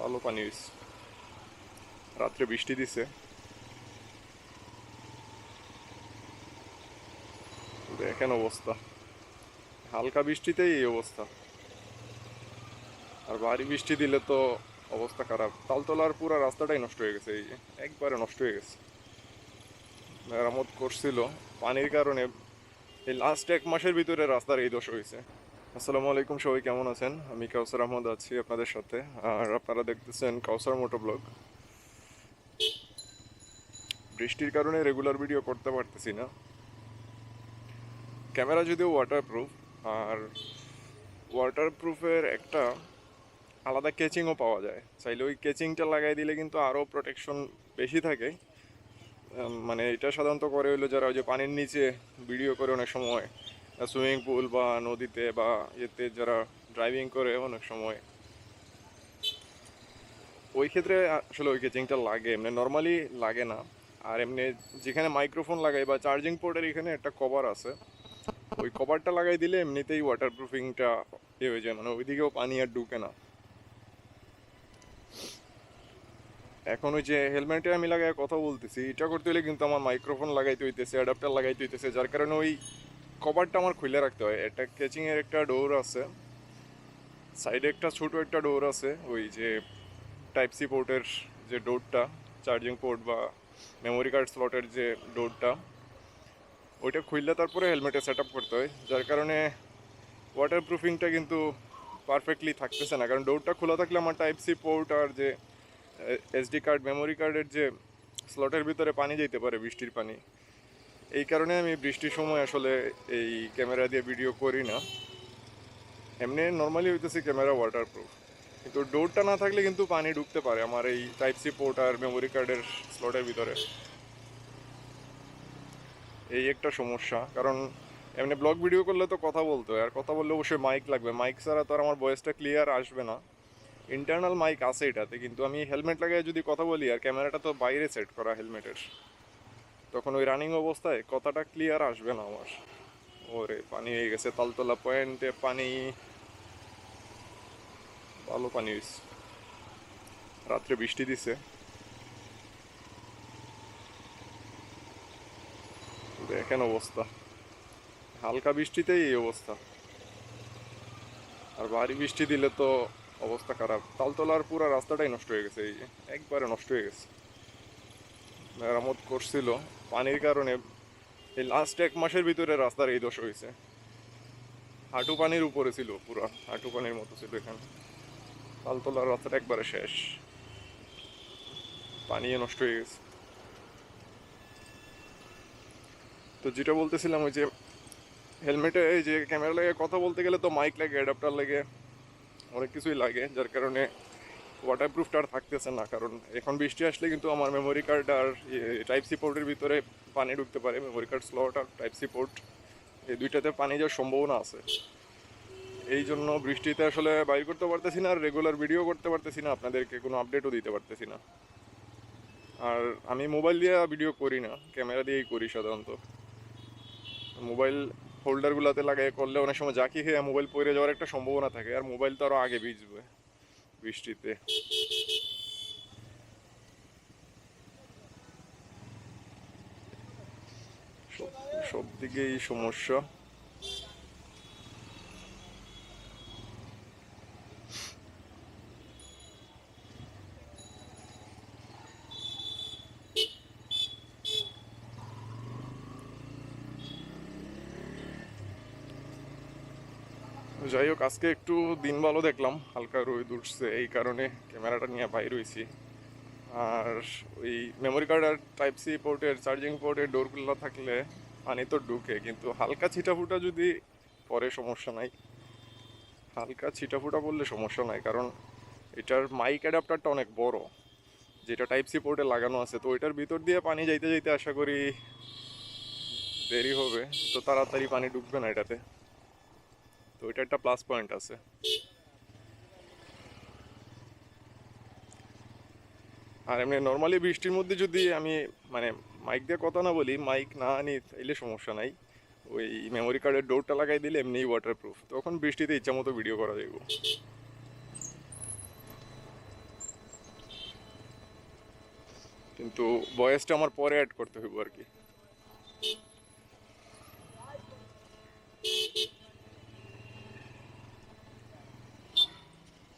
ভালো পানি হয়েছে রাত্রে বৃষ্টি দিছে। দেখেন অবস্থা। হালকা বৃষ্টিতেই এই অবস্থা। আর ভারী বৃষ্টি দিলে তো অবস্থা খারাপ। তালতলার পুরো রাস্তাটাই নষ্ট হয়ে গেছে, এই যে একবারে নষ্ট হয়ে গেছে। মেরামত করছিল। পানির কারণে এই লাস্ট এক মাসের ভিতরে রাস্তার এই দোষ হয়েছে। আসসালামু আলাইকুম, সবাই কেমন আছেন? আমি কাউসার আহমদ আছি আপনাদের সাথে, আর আপনারা দেখতেছেন কাউসার মোটো ব্লগ বৃষ্টির কারণে রেগুলার ভিডিও করতে পারতেছি না। ক্যামেরা যদিও ওয়াটারপ্রুফ আর ওয়াটারপ্রুফের একটা আলাদা কেচিংও পাওয়া যায়। চাইলে ওই কেচিংটা লাগাই দিলে কিন্তু আরও প্রোটেকশন বেশি থাকে। মানে এটা সাধারণত করে হইল যারা ওই যে পানির নিচে ভিডিও করে অনেক সময়। সুইমিং পুল বা নদীতে বা এতে যারা ড্রাইভিং করে অনেক সময়। ওই ক্ষেত্রে আসলে ওই কেচিংটা লাগে, এমনি নর্মালি লাগে না। আর এমনি যেখানে মাইক্রোফোন লাগাই বা চার্জিং পোর্টের এখানে একটা কভার আছে। ওই কভারটা লাগাই দিলে এমনিতেই ওয়াটার প্রুফিংটা ইয়ে হয়ে যায় মানে ওইদিকেও পানি আর ঢুকে না। এখন ওই যে হেলমেটে আমি লাগাই কথা বলতেছি, এটা করতে হলে কিন্তু আমার মাইক্রোফোন লাগাইতে হইতেছে অ্যাডাপ্টার লাগাইতে হইতেছে, যার কারণে ওই কভারটা আমার খুলে রাখতে হয়। একটা ক্যাচিংয়ের একটা ডোর আছে। সাইডে একটা ছোট একটা ডোর আছে। ওই যে টাইপ সি পোর্টের যে ডোরটা চার্জিং পোর্ট বা মেমোরি কার্ড স্লটের যে ডোরটা ওইটা খুললে তারপরে হেলমেটে সেট করতে হয়। যার কারণে ওয়াটার প্রুফিংটা কিন্তু পারফেক্টলি থাকতেছে না। কারণ ডোরটা খোলা থাকলে আমার টাইপ সি পোর্ট আর যে এসডি কার্ড মেমোরি কার্ডের যে স্লটের ভিতরে পানি যেতে পারে, বৃষ্টির পানি। এই কারণে আমি বৃষ্টির সময় আসলে এই ক্যামেরা দিয়ে ভিডিও করি না। এমনি নর্মালি হইতেছে ক্যামেরা ওয়াটারপ্রুফ কিন্তু ডোরটা না থাকলে কিন্তু পানি ঢুকতে পারে আমার এই টাইপ সি পোর্ট আর মেমোরি কার্ডের স্লটের ভিতরে। এই একটা সমস্যা, কারণ এমনি ব্লগ ভিডিও করলে তো কথা বলতে হয়, আর কথা বললে অবশ্যই মাইক লাগবে। মাইক ছাড়া তো আর আমার ভয়েসটা ক্লিয়ার আসবে না। ইন্টারনাল মাইক আছে এটাতে, কিন্তু আমি হেলমেট লাগিয়ে যদি কথা বলি, আর ক্যামেরাটা তো বাইরে সেট করা হেলমেটের তখন ওই রানিং অবস্থায় কথাটা ক্লিয়ার আসবে না আমার। ওরে, পানি হয়ে গেছে, তালতলা পয়েন্টে পানি। ভালো পানি হয়েছে রাত্রে বৃষ্টি দিছে। দেখেন অবস্থা। হালকা বৃষ্টিতেই এই অবস্থা। আর ভারী বৃষ্টি দিলে তো অবস্থা খারাপ। তালতলার পুরো রাস্তাটাই নষ্ট হয়ে গেছে, এই একবারে নষ্ট হয়ে গেছে। মেরামত করছিল। পানির কারণে এই লাস্ট এক মাসের ভিতরে রাস্তার এই দোষ হয়েছে। হাঁটু পানির উপরে ছিল পুরো, হাঁটু পানির মতো ছিল এখানে। তালতলার রাস্তাটা একবারে শেষ। পানি নষ্ট হয়ে গেছে। তো যেটা বলতেছিলাম ওই যে হেলমেটে এই যে ক্যামেরা লাগে কথা বলতে গেলে তো মাইক লাগে অ্যাডাপ্টার লাগে, অনেক কিছুই লাগে, যার কারণে ওয়াটারপ্রুফটা আর থাকতেছে না, কারণ এখন বৃষ্টি আসলে কিন্তু আমার মেমোরি কার্ড আর টাইপ সি পোর্টের ভিতরে পানি ঢুকতে পারে মেমোরি কার্ড স্লট আর টাইপ সি পোর্ট এই দুইটাতে পানি যাওয়ার সম্ভাবনা আছে। এই জন্য বৃষ্টিতে আসলে বাইর করতে পারতেছি না, আর রেগুলার ভিডিও করতে পারতেছি না, আপনাদেরকে কোনো আপডেটও দিতে পারতেছি না। আর আমি মোবাইল দিয়ে ভিডিও করি না ক্যামেরা দিয়েই করি সাধারণত। মোবাইল হোল্ডারগুলোতে লাগাই করলে অনেক সময় জাকি খেয়ে মোবাইল পড়ে যাওয়ার একটা সম্ভাবনা থাকে, আর মোবাইল তো আরও আগে ভিজবে। বৃষ্টিতে। সব দিকেই সমস্যা। যাই হোক, আজকে একটু দিন ভালো দেখলাম। হালকা রোদ উঠছে, এই কারণে ক্যামেরাটা নিয়ে বাইর হয়েছি। আর ওই মেমোরি কার্ড আর টাইপ সি পোর্টের চার্জিং পোর্টের ডোরগুলো থাকলে পানি তো ঢুকে, কিন্তু হালকা ছিটাফুটা যদি পরে সমস্যা নাই। হালকা ছিটাফুটা বললে সমস্যা নাই, কারণ এটার মাইক অ্যাডাপ্টারটা অনেক বড়। যেটা টাইপ সি পোর্টে লাগানো আছে, তো ওইটার ভিতর দিয়ে পানি যাইতে যাইতে আশা করি দেরি হবে। তো তাড়াতাড়ি পানি ঢুকবে না এটাতে। তো এটা একটা প্লাস পয়েন্ট আছে। আর এমনি নর্মালি বৃষ্টির মধ্যে যদি আমি মানে মাইক দিয়ে কথা না বলি মাইক না আনি, তাইলে সমস্যা নাই। ওই মেমোরি কার্ডের ডোরটা লাগাই দিলে এমনিই ওয়াটারপ্রুফ তখন বৃষ্টিতে ইচ্ছা মতো ভিডিও করা যাইব। কিন্তু ভয়েসটা আমার পরে অ্যাড করতে হইব আর কি।